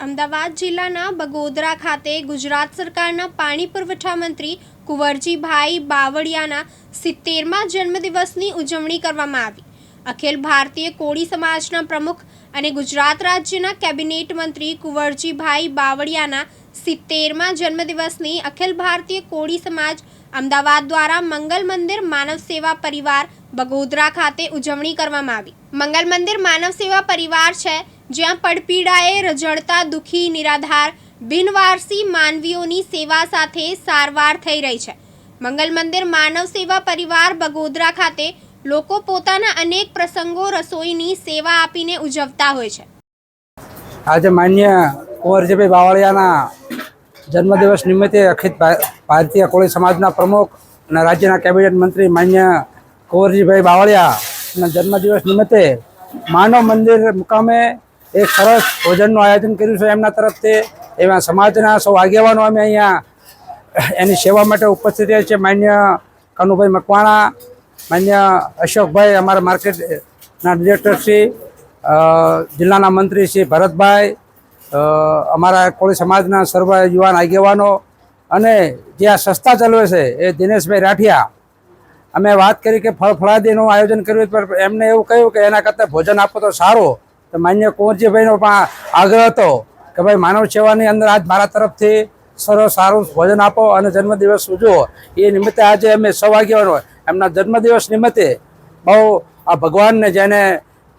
અમદાવાદ જિલ્લાના બગોદરા ખાતે ગુજરાત સરકારના પાણી પુરવઠા મંત્રી કુંવરજીભાઈ બાવળિયાના સિત્તેરમા જન્મદિવસની ઉજવણી કરવામાં આવી. અખિલ ભારતીય કોળી સમાજના પ્રમુખ અને ગુજરાત રાજ્યના કેબિનેટ મંત્રી કુંવરજીભાઈ બાવળિયાના સિત્તેરમા જન્મદિવસની અખિલ ભારતીય કોળી સમાજ અમદાવાદ દ્વારા મંગલ મંદિર માનવ સેવા પરિવાર બગોદરા ખાતે ઉજવણી કરવામાં આવી. મંગલ મંદિર માનવ સેવા પરિવાર છે, જ્યાં પડપીડાએ રજળતા દુઃખી, નિરાધાર, બિનવારસી માનવીઓની સેવા સાથે સારવાર થઈ રહી છે. મંગલ મંદિર માનવ સેવા પરિવાર બગોદરા ખાતે લોકો પોતાના અનેક પ્રસંગો રસોઈની સેવા આપીને ઉજવતા હોય છે. આજે માન્ય કુંવરજીભાઈ બાવળિયાના જન્મદિવસ નિમિત્તે અખિલ ભારતીય કોળી સમાજના પ્રમુખ અને રાજ્યના કેબિનેટ મંત્રી માન્ય કુંવરજીભાઈ બાવળિયાના જન્મદિવસ નિમિત્તે માનવ મંદિર મુકામે એક સરસ ભોજનનું આયોજન કર્યું છે. એમના તરફથી એવા સમાજના સૌ આગેવાનો અમે અહીંયા એની સેવા માટે ઉપસ્થિત રહ્યા છે માન્ય કનુભાઈ મકવાણા, માન્ય અશોકભાઈ અમારા માર્કેટના ડિરેક્ટર શ્રી જિલ્લાના મંત્રી શ્રી ભરતભાઈ અમારા કોળી સમાજના સર્વ યુવાન આગેવાનો અને જે આ સંસ્થા ચલાવે છે એ દિનેશભાઈ રાઠિયા અમે વાત કરી કે ફળ ફળાદીનું આયોજન કર્યું પણ એમને એવું કહ્યું કે એના કરતાં ભોજન આપો તો સારું. તો માન્ય કુંવરજીભાઈનો પણ આગ્રહ હતો કે ભાઈ માનવ સેવાની અંદર આજ મારા તરફથી સરસ સારું ભોજન આપો અને જન્મદિવસ ઉજવો. એ નિમિત્તે આજે અમે સૌ આગેવાનો એમના જન્મદિવસ નિમિત્તે બહુ આ ભગવાનને જેને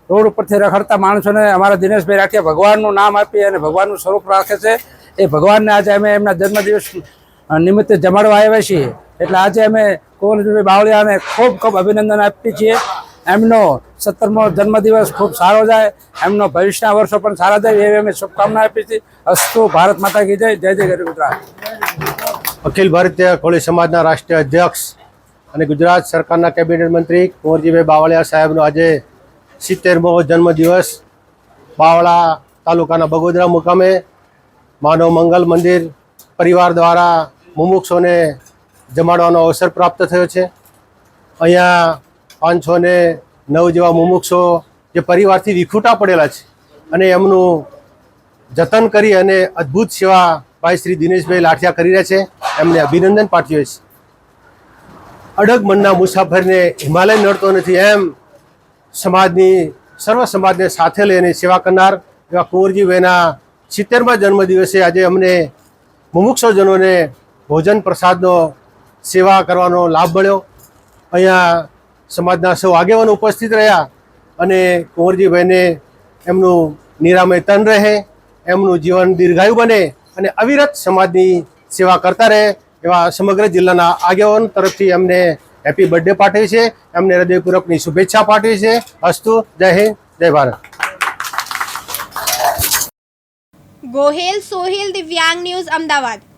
રોડ ઉપરથી રખડતા માણસોને અમારા દિનેશભાઈ રાખીએ ભગવાનનું નામ આપી અને ભગવાનનું સ્વરૂપ રાખે છે. એ ભગવાનને આજે અમે એમના જન્મદિવસ નિમિત્તે જમાડવા આવ્યા છીએ. એટલે આજે અમે કુંવરજીભાઈ બાવળિયાને ખૂબ ખૂબ અભિનંદન આપીએ છીએ. એમનો સત્તરમો જન્મદિવસ ખૂબ સારો જાય. એમનો ભવિષ્યના વર્ષો પણ સારા જાય એવી અમે શુભકામના આપીએ છીએ. અસ્તુ ભારત માતા કી જય. જય જય ગરીબ ગુજરાત. અખિલ ભારતીય કોળી સમાજના રાષ્ટ્રીય અધ્યક્ષ અને ગુજરાત સરકારના કેબિનેટ મંત્રી કુંવરજીભાઈ બાવળિયા સાહેબનો આજે સિત્તેરમો જન્મદિવસ બાવળા તાલુકાના બગોદરા મુકામે માનવ મંગલ મંદિર પરિવાર દ્વારા મુમુક્ષોને જમાડવાનો અવસર પ્રાપ્ત થયો છે. અહીંયા પાંચસો ને નવ જેવા મુમુક્ષો જે પરિવારથી વિખૂટા પડેલા છે અને એમનું જતન કરી અને અદ્ભુત સેવા ભાઈ શ્રી દિનેશભાઈ લાઠિયા કરી રહ્યા છે. એમને અભિનંદન પાઠવીએ છીએ. અડગ મનના મુસાફરને હિમાલય નડતો નથી એમ સમાજની, સર્વ સમાજને સાથે લઈને સેવા કરનાર એવા કુંવરજીભાઈના સિત્તેરમા જન્મદિવસે આજે અમને મુમુક્ષોજનોને ભોજન પ્રસાદનો સેવા કરવાનો લાભ મળ્યો. અહીંયા સમાજના સૌ આગેવાનો ઉપસ્થિત રહ્યા અને કુંવરજીભાઈને એમનું નિરામય તન રહે, એમનું જીવન દીર્ઘાયુ બને અને અવિરત સમાજની સેવા કરતા રહે એવા સમગ્ર જિલ્લાના આગેવાનો તરફથી એમને હેપી બર્થડે પાઠવી છે. એમને હૃદયપૂર્વકની શુભેચ્છા પાઠવી છે. અસ્તુ, જય હિન્દ, જય ભારત. ગોહેલ સોહેલ દિવ્યાંગ ન્યૂઝ અમદાવાદ.